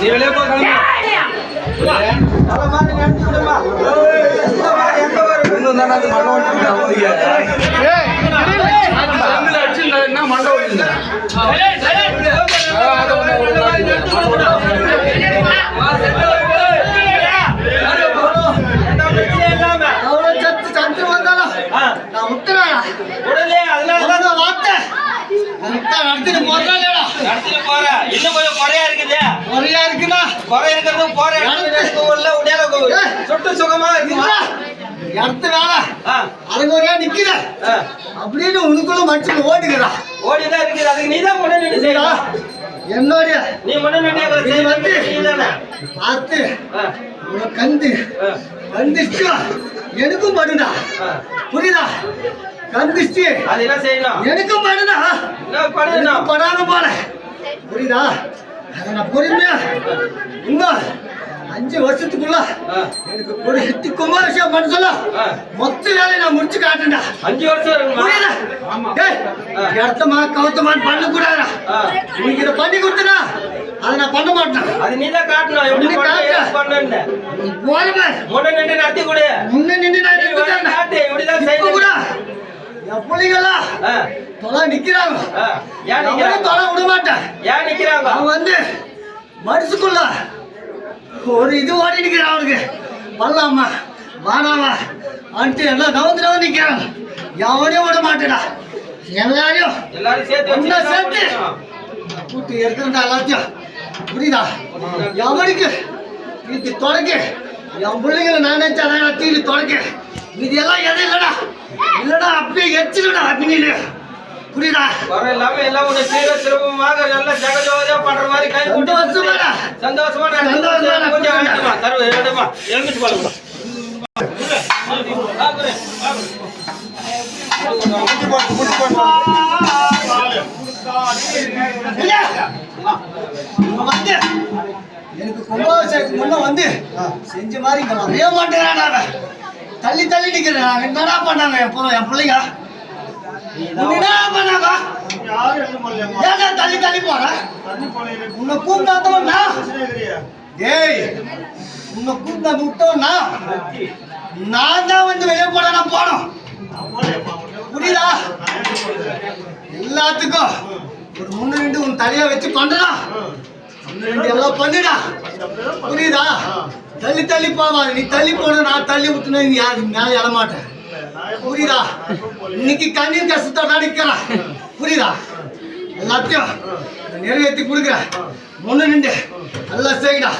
நீ வெளியே போ என்ன மண்டை ஓட்டிருந்தா அது ஒண்ணு ஒரு நாளைக்கு அவ்வளோ சத்து சத்து வந்தாலும் நான் விட்டுறேன் உடனே அதனால வார்த்தை நடத்திட்டு நடத்திட்டு போறேன் இன்னும் கொஞ்சம் குறையா இருக்குது. முறையா இருக்குண்ணா குறை இருக்கிறது போற இடத்துல ஏய். சுட்டு சுகமா இருக்குமா? இடத்து வேலை ஆ, அதுக்கு ஒரே நிக்கிற. அப்படின்னு உனக்குள்ள மனுஷன் ஓட்டுக்கிறா ஓடிதான் இருக்குது அதுக்கு நீ தான் முன்ன நின்று செய்யலாம் என்னுடைய நீ முன்ன நின்று அப்புறம் நீ செய்ய வந்து பார்த்து கந்து ஆ, கந்திஷ்டு எனக்கும் படுடா ஆ. புரியுதா? கந்திஷ்டு அது என்ன செய்யணும்? எனக்கும் எனக்கு படாம போல. புரியுதா? அதை நான் பொறுமையா இன்னும் அஞ்சு வருஷத்துக்குள்ள. எனக்கு ஒரு ஹிட்டு குமாரசியம் பண்ண சொல்ல. மொத்த வேலையை நான் முடிச்சு காட்டுண்டா அஞ்சு வருஷம் புரியுதா? இடத்தமா கவுத்தமான்னு பண்ண கூடாதா ஆ. உனக்கு இதை பண்ணி கொடுத்தனா? அதை நான் பண்ண மாட்டேன்? அது நீ தான் காட்டணும். எப்படி பண்ண போறமே முன்ன நின்று நடத்தி கொடு. முன்ன நின்று நான். காட்டு. இப்படிதான் இப்ப கூட என் பிள்ளைங்களா தொலை நிக்கிறாங்க. ஏன் நிக்கிறாங்க? தொலை விட மாட்டேன் ஏன் நிக்கிறாங்க? அவன் வந்து மனசுக்குள்ள ஒரு இது ஓடி நிற்கிறான் அவனுக்கு. வரலாமா வானாமா அன்ட்டு எல்லாம் நவந்து நவந்து நிற்கிறான் எவனையும் விட மாட்டேடா. எல்லாரையும் எல்லாரும் சேர்த்து சேர்த்து. கூட்டி எல்லாத்தையும். புரியுதா? எவனுக்கு? தீட்டி தொடக்க. என் பிள்ளைங்களை நான் நினைச்சா நான் தீட்டி தொடக்க. இது எல்லாம் எதுவும் இல்லடா. இல்லடா அப்படியே எச்சிடுடா அப்படின்னு புரியுதா? குறை இல்லாம எல்லாம் உன்னை சீர சிரமமாக நல்ல ஜெகஜோதியா பண்ற மாதிரி கை சந்தோஷமாடா. சந்தோஷமா சந்தோஷமா நடந்து கொஞ்சம். வேண்டுமா தருவு எடுமா எழுந்துச்சு பாருங்க. எனக்கு கும்பாபிஷேகத்துக்கு முன்ன வந்து செஞ்ச மாதிரி இங்க வரைய. தள்ளி தள்ளி நிக்கிறேன். என்னடா பண்ணாங்க என் பிள்ளைங்க உன்னை என்ன பண்ணாங்க ஏன்டா தள்ளி தள்ளி போற? உன்னை கூப்பிட்டாத்தவன்னா ஏய் உன்னை கூப்பிட்டா விட்டோம்னா நான். தான் வந்து வெளியே போட நான் போனோம் புரியுதா? எல்லாத்துக்கும். ஒரு முன்னு ரெண்டு உன் தலையா வச்சு பண்ணடா. முன்னு எல்லாம் பண்ணுடா? புரியுதா? தள்ளி தள்ளி போவா நீ தள்ளி போன நான் தள்ளி விட்டுனா நீ யாரு? நான் எழமாட்டேன் புரியுதா? இன்னைக்கு கண்ணீர் கஷ்டத்தை நடிக்கிறேன் புரியுதா? எல்லாத்தையும் நிறைவேற்றி கொடுக்குறேன். ஒன்று நின்று நல்லா செய்யடா